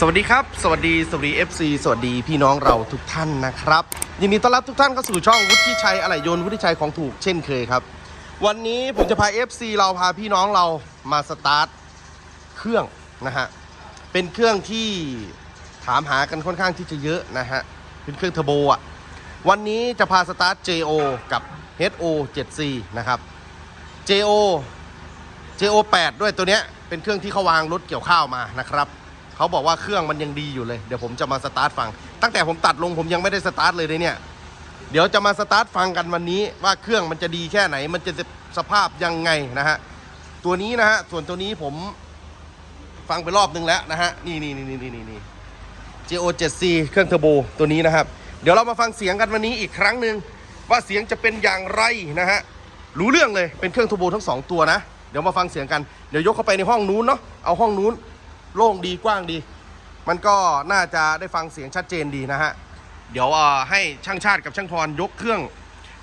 สวัสดีครับ สวัสดีสวัสดี FC สวัสดีพี่น้องเราทุกท่านนะครับ ยินดีต้อนรับทุกท่านเข้าสู่ช่องวุฒิชัยอะไหล่ยนต์วุฒิชัยของถูกเช่นเคยครับ วันนี้ผมจะพา FC เราพาพี่น้องเรามาสตาร์ทเครื่องนะฮะ เป็นเครื่องที่ถามหากันค่อนข้างที่จะเยอะนะฮะ เป็นเครื่องเทอร์โบอะ วันนี้จะพาสตาร์ท JO กับ HO 7C นะครับ JO JO8 ด้วยตัวเนี้ยเป็นเครื่องที่เขาวางรถเกี่ยวข้าวมานะครับ เขาบอกว่าเครื่องมันยังดีอยู่เลย เดี๋ยวผมจะมาสตาร์ทฟัง ตั้งแต่ผมตัดลงผมยังไม่ได้สตาร์ทเลยเลยเนี่ย เดี๋ยวจะมาสตาร์ทฟังกันวันนี้ว่าเครื่องมันจะดีแค่ไหน มันจะสภาพยังไงนะฮะ ตัวนี้นะฮะ ส่วนตัวนี้ผมฟังไปรอบนึงแล้วนะฮะ นี่นี่นี่นี่นี่นี่ JO 7C เครื่องเทอร์โบตัวนี้นะครับ เดี๋ยวเรามาฟังเสียงกันวันนี้อีกครั้งหนึ่งว่าเสียงจะเป็นอย่างไรนะฮะ รู้เรื่องเลย เป็นเครื่องเทอร์โบทั้งสองตัวนะ เดี๋ยวมาฟังเสียงกัน เดี๋ยวยกเข้าไปในห้องนู้นเนาะ เอาห้องนู้น โล่งดีกว้างดี มันก็น่าจะได้ฟังเสียงชัดเจนดีนะฮะ เดี๋ยวเอ่อให้ช่างชาติกับช่างพรยกเครื่อง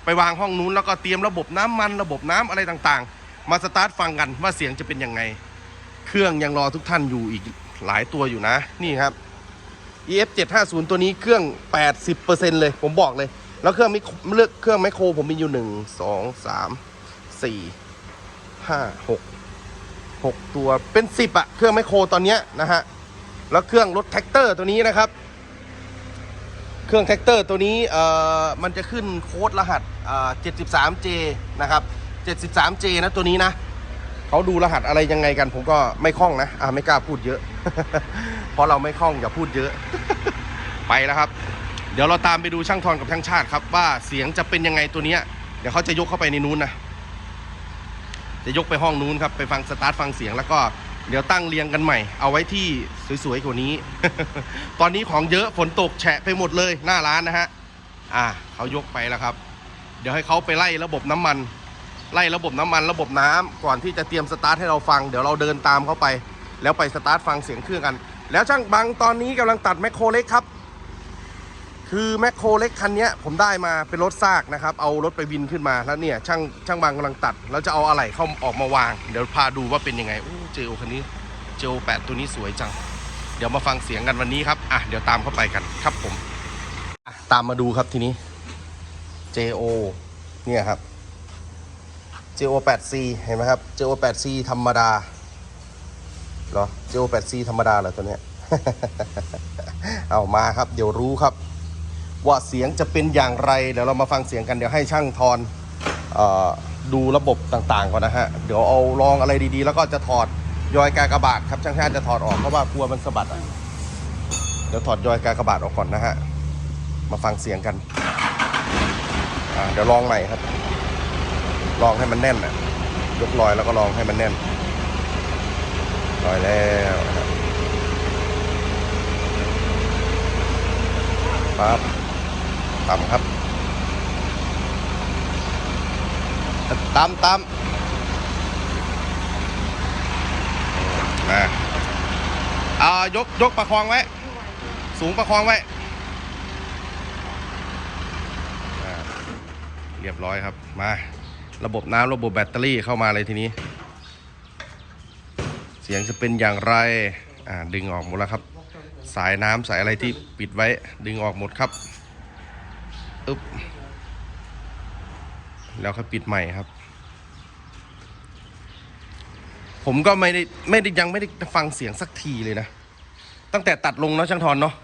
ไปวางห้องนู้นแล้วก็เตรียมระบบน้ำมันระบบน้ำอะไรต่างๆ มาสตาร์ทฟังกันว่าเสียงจะเป็นยังไง เครื่องยังรอทุกท่านอยู่อีกหลายตัวอยู่นะ นี่ครับ EF 750ตัวนี้เครื่อง 80%เลย ผมบอกเลย แล้วเครื่องไมิเลือกเครื่องไมโครผมมีอยู่ 1 2 3 4 5 6 6 ตัวเป็น10อะเครื่องไมโครตอนเนี้ยนะฮะแล้วเครื่องรถแท็กเตอร์ตัวนี้นะครับ เครื่องแท็กเตอร์ตัวนี้เอ่อมันจะขึ้นโค้ดรหัสอ่า 73J นะครับ 73J นะตัวนี้นะเขาดูรหัสอะไรยังไงกัน ผมก็ไม่คล่องนะอ่าไม่กล้าพูดเยอะ เพราะเราไม่คล่องอย่าพูดเยอะ ไปแล้วครับ เดี๋ยวเราตามไปดูช่างทอนกับช่างชาติครับว่าเสียงจะเป็นยังไงตัวเนี้ยเดี๋ยวเขาจะยกเข้าไปในนู้นนะ จะยกไปห้องนู้นครับไปฟังสตาร์ทฟังเสียงแล้วก็เดี๋ยวตั้งเรียงกันใหม่ เอาไว้ที่สวยๆกว่านี้ ตอนนี้ของเยอะฝนตกแฉะไปหมดเลยหน้าร้านนะฮะอ่าเขายกไปแล้วครับ เดี๋ยวให้เขาไปไล่ระบบน้ำมัน ไล่ระบบน้ำมัน ระบบน้ำก่อนที่จะเตรียมสตาร์ทให้เราฟังเดี๋ยวเราเดินตามเขาไป แล้วไปสตาร์ทฟังเสียงเครื่องกัน แล้วช่างบังตอนนี้กำลังตัดแมคโครเล็กครับ คือแมคโครเล็กคันนี้ผมได้มาเป็นรถซากนะครับ เอารถไปวินขึ้นมาแล้วเนี่ยช่างช่างบังกำลังตัด แล้วจะเอาอะไหล่เข้าออกมาวาง เดี๋ยวพาดูว่าเป็นยังไงโอ้เจโอคันนี้เจโอแปดตัวนี้สวยจัง เดี๋ยวมาฟังเสียงกันวันนี้ครับอะเดี๋ยวตามเข้าไปกันครับผมตามมาดูครับทีนี้ JO เนี่ยครับ JO 8C เห็นไหมครับ JO 8C ธรรมดาเหรอ JO 8C ธรรมดาเหรอตัวเนี้ย เอามาครับ เดี๋ยวรู้ครับ ว่าเสียงจะเป็นอย่างไร เดี๋ยวเรามาฟังเสียงกันเดี๋ยวให้ช่างทอนอดูระบบต่างๆก่อนนะฮะ เดี๋ยวเอาลองอะไรดีๆ แล้วก็จะถอดยอยกากระบาทครับช่างชาติจะถอดออกเพราะว่ากลัวมันสะบัดอะเดี๋ยวถอดยอยกากระบาทออกก่อนนะฮะ มาฟังเสียงกันเดี๋ยวลองใหม่ครับ ลองให้มันแน่นอะยกลอยแล้วก็ลองให้มันแน่นลอยแล้วครับปั๊บ ต่ำครับตามตามมาอ่ายกยกประคองไว้ สูงประคองไว้อ่าเรียบร้อยครับมา ระบบน้ำระบบแบตเตอรี่เข้ามาเลยทีนี้ เสียงจะเป็นอย่างไรอ่าดึงออกหมดแล้วครับ สายน้ำสายอะไรที่ปิดไว้ ดึงออกหมดครับ อึ๊บแล้วก็ปิดใหม่ครับ ผมก็ไม่ได้ไม่ได้ยังไม่ได้ฟังเสียงสักทีเลยนะ ตั้งแต่ตัดลงเนาะช่างทอนเนาะ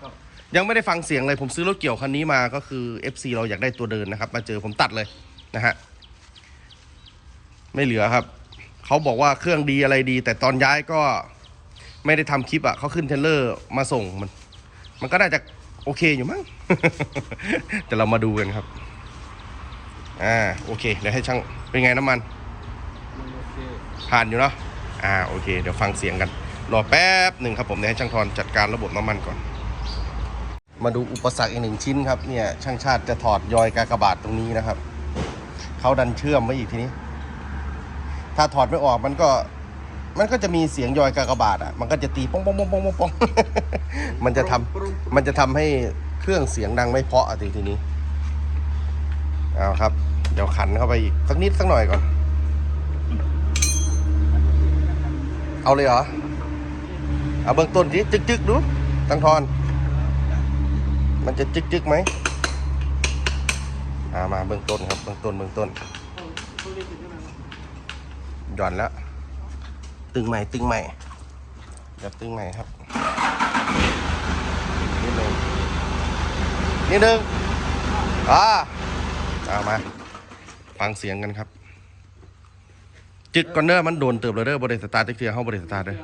ยังไม่ได้ฟังเสียงเลย ผมซื้อรถเกี่ยวคันนี้มาก็คือ FC เราอยากได้ตัวเดินนะครับ มาเจอผมตัดเลยนะฮะไม่เหลือครับ เขาบอกว่าเครื่องดีอะไรดี แต่ตอนย้ายก็ไม่ได้ทำคลิปอะเขาขึ้นเทรลเลอร์มาส่งมัน มันก็น่าจะ โอเคอยู่มั้ง แต่เรามาดูกันครับ อ่าโอเค เดี๋ยวให้ช่างเป็นไงน้ำมัน ผ่านอยู่เนาะ อ่าโอเค เดี๋ยวฟังเสียงกัน รอแป๊บหนึ่งครับผมเดี๋ยวให้ช่างทอนจัดการระบบน้ำมันก่อน มาดูอุปสรรคอีกหนึ่งชิ้นครับเนี่ยช่างชาติจะถอดยอยกากบาทตรงนี้นะครับ เขาดันเชื่อมไว้อีกทีนี้ ถ้าถอดไม่ออกมันก็ มันก็จะมีเสียงยอยกากบาทอะ มันก็จะตีป้องป้องป้องป้องป้องป้องมันจะทำมันจะทำให้เครื่องเสียงดังไม่เพราะอะทีทีนี้เอาครับ เดี๋ยวขันเข้าไปอีกสักนิดสักหน่อยก่อน เอาเลยเหรอ เอาเบื้องต้นดิจึกจึกๆดู ตังทอน มันจะจึกจึกๆไหมอ่ามาเบื้องต้นครับเบื้องต้นเบื้องต้นหย่อนแล้ว ตึงใหม่ตึงใหม่เดี๋ยวตึงใหม่ครับนิดนึงนิดนึงอ่าเอามา ฟังเสียงกันครับ จึกก่อนเด้อมันโดนเติบเลยเด้อบริสตาร์ทเทียเข้าบริสตาเด้อ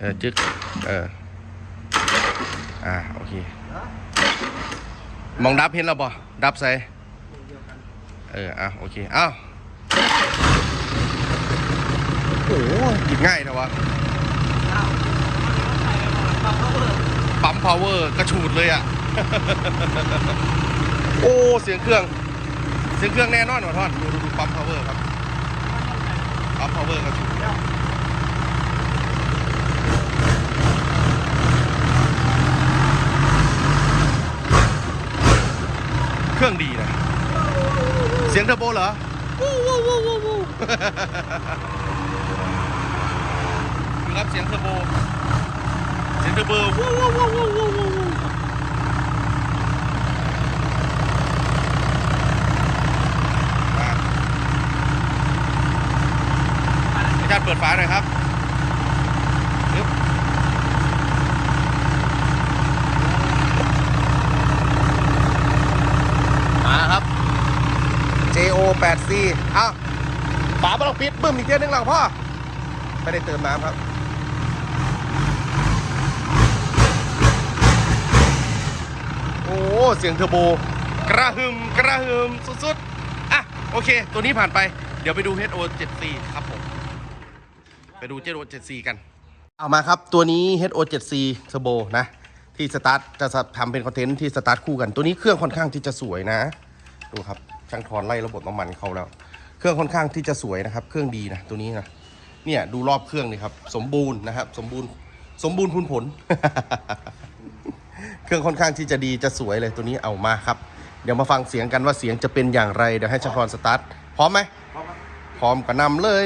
เออจึกเอออ่าโอเคมองดับเห็นแล้วบ่ดับใส่ เอออะโอเคอ้าวโอ้โหหยิบง่ายนะวะปั๊มพาวเวอร์กระฉูดเลยอะ โอ้เสียงเครื่อง เสียงเครื่องแน่นอนว่ะท่อนดูดูปั๊มพาวเวอร์ครับปั๊มพาวเวอร์กระฉูดเครื่องดีนะ เสียงเทอร์โบเหรอวู้วู้วู้วู้วู้ดูครับเสียงเทอร์โบ เสียงเทอร์โบวู้วู้วู้วู้วู้วู้วู้มาอาจารย์เปิดฝาหน่อยครับมาครับ JO 8 C เอ้าฝาบล็อกปิดบึ้มอีกเทียนึงหลังพ่อ ไม่ได้เติมน้ำครับโอ้เสียงเทอร์โบ กระหึมกระหึมสุดๆ อะ โอเค ตัวนี้ผ่านไป เดี๋ยวไปดู HO 7 4ครับผม ไปดู HO 7 4กัน เอามาครับตัวนี้ HO 7 4 Turbo นะ ที่สตาร์ทจะทำเป็นคอนเทนต์ที่สตาร์ทคู่กัน ตัวนี้เครื่องค่อนข้างที่จะสวยนะ ดูครับ ช่างทอนไล่ระบบน้ำมันเขาแล้ว เครื่องค่อนข้างที่จะสวยนะครับ เครื่องดีนะตัวนี้นะเนี่ยดูรอบเครื่องนี่ครับ สมบูรณ์นะครับ สมบูรณ์สมบูรณ์พูนผล เครื่องค่อนข้างที่จะดีจะสวยเลยตัวนี้เอามาครับ เดี๋ยวมาฟังเสียงกันว่าเสียงจะเป็นอย่างไรเดี๋ยวให้ช่างทอนสตาร์ทพร้อมไหมพร้อมก็นำเลย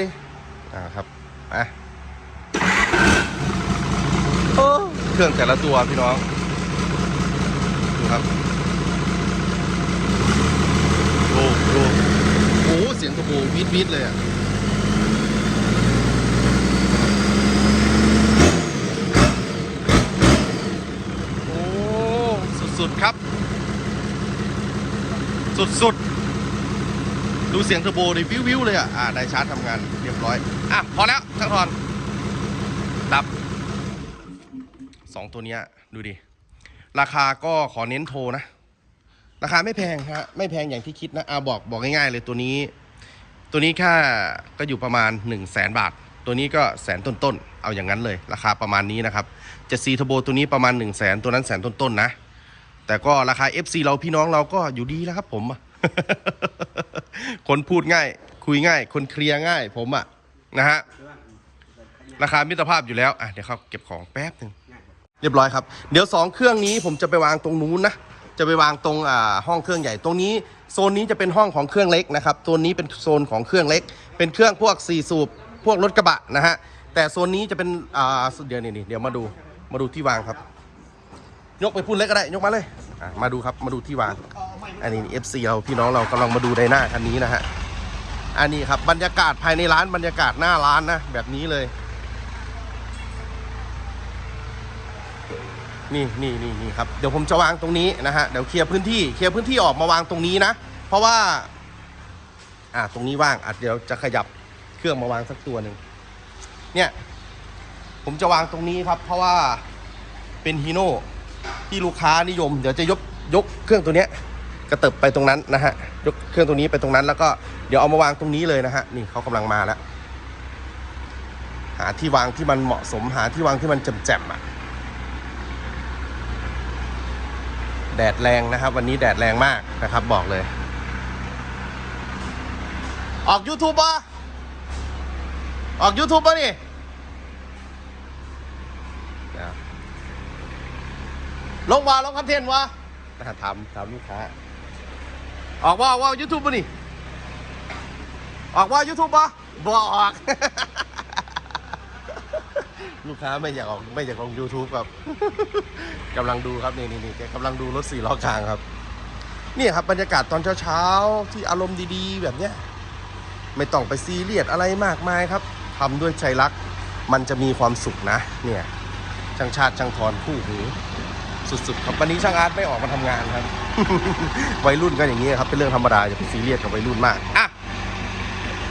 อ่าครับมาโอ้เครื่องแต่ละตัวพี่น้องดูครับดูดูโอ้โหเสียงกระโบวิดวิดเลยอะโอ้สุดๆครับ สุดๆ ดูเสียงเทอร์โบดิวิววิวเลยอะอ่าได้ชาร์จทำงานเรียบร้อย อะ พอแล้วช่างทอนดับสองตัวเนี้ยดูดิ ราคาก็ขอเน้นโทรนะราคาไม่แพงฮะไม่แพงอย่างที่คิดนะอ่าบอกบอกง่ายๆเลยตัวนี้ ตัวนี้ค่าก็อยู่ประมาณ 1 0 0 0 0แสนบาท ตัวนี้ก็แสนต้นๆ เอาอย่างนั้นเลย ราคาประมาณนี้นะครับจะซีทโบตัวนี้ประมาณ 1 0 0 0 0แสนตัวนั้นแสนต้นๆนะ แต่ก็ราคา FC เราพี่น้องเราก็อยู่ดีแล้วครับผม คนพูดง่าย คุยง่าย คนเคลียร์ง่าย ผมอะนะฮะราคามิตรภาพอยู่แล้วอะเดี๋ยวเขาเก็บของแป๊บหนึ่งเรียบร้อยครับ เดี๋ยว 2 เครื่องนี้ผมจะไปวางตรงนู้นนะ จะไปวางตรงอ่าห้องเครื่องใหญ่ตรงนี้โซนนี้จะเป็นห้องของเครื่องเล็กนะครับตัวนี้เป็นโซนของเครื่องเล็ก เป็นเครื่องพวก4สูบพวกรถกระบะนะฮะแต่โซนนี้จะเป็นอ่าเดี๋ยวนี่เดี๋ยวมาดูมาดูที่วางครับ ยกไปพุ่นเล็กก็ได้ยกมาเลยมาดูครับมาดูที่วาง อันนี้ FC เราพี่น้องเรากำลังมาดูในหน้าคันนี้นะฮะอันนี้ครับบรรยากาศภายในร้านบรรยากาศหน้าร้านนะแบบนี้เลย นี่นี่นี่นี่ครับเดี๋ยวผมจะวางตรงนี้นะฮะเดี๋ยวเคลียร์พื้นที่เคลียร์พื้นที่ออกมาวางตรงนี้นะ เพราะว่า อ่าตรงนี้ว่างอะเดี๋ยวจะขยับเครื่องมาวางสักตัวหนึ่งเนี่ย ผมจะวางตรงนี้ครับ เพราะว่าเป็นฮีโน่ที่ลูกค้านิยม เดี๋ยวจะยกยกเครื่องตัวเนี้ยกระเติบไปตรงนั้นนะฮะยกเครื่องตัวนี้ไปตรงนั้น แล้วก็เดี๋ยวเอามาวางตรงนี้เลยนะฮะนี่เขากำลังมาแล้วหาที่วางที่มันเหมาะสมหาที่วางที่มันแจ่มๆอะ แดดแรงนะครับ วันนี้แดดแรงมากนะครับบอกเลย ออก YouTube ปะออก YouTube ปะนี่เดี๋ยวลงว่าลงคอนเทนต์วะนะถามถามลูกค้า ออกว่าว่า YouTube ปะนี่ ออกว่า YouTube ปะบออกลูกค้าไม่อยากออกไม่อยากลง YouTube ครับ กำลังดูครับนี่นี่นี่แกกำลังดูรถสี่ล้อกลางครับเนี่ยครับบรรยากาศตอนเช้าๆ ที่อารมณ์ดีๆ แบบเนี้ยไม่ต้องไปซีเรียสอะไรมากมายครับทำด้วยใจรักมันจะมีความสุขนะ เนี่ยช่างชาติช่างทอนคู่หูสุดๆครับวันนี้ช่างอาร์ตไม่ออกมาทำงานครับ วัยรุ่นก็อย่างนี้ครับเป็นเรื่องธรรมดาอย่าไปซีเรียสกับวัยรุ่นมากอะ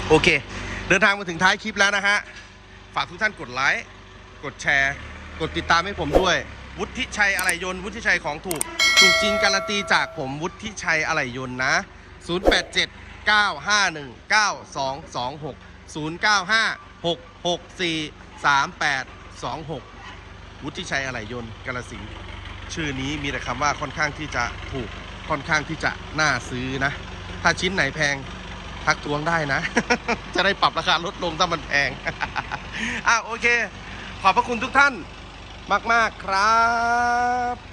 โอเค เดินทางมาถึงท้ายคลิปแล้วนะฮะฝากทุกท่านกดไลค์กดแชร์ กดติดตามให้ผมด้วย วุฒิชัยอะไหล่ยนต์วุฒิชัยของถูก ถูกจริงการันตีจากผมวุฒิชัยอะไหล่ยนต์นะ 087 951 9226 095 664 3826 วุฒิชัยอะไหล่ยนต์กาลสินชื่อนี้มีแต่คำว่าค่อนข้างที่จะถูกค่อนข้างที่จะน่าซื้อนะ ถ้าชิ้นไหนแพงทักทวงได้นะ จะได้ปรับราคาลดลงถ้ามันแพง อะโอเค ขอบพระคุณทุกท่าน มาก ๆ ครับ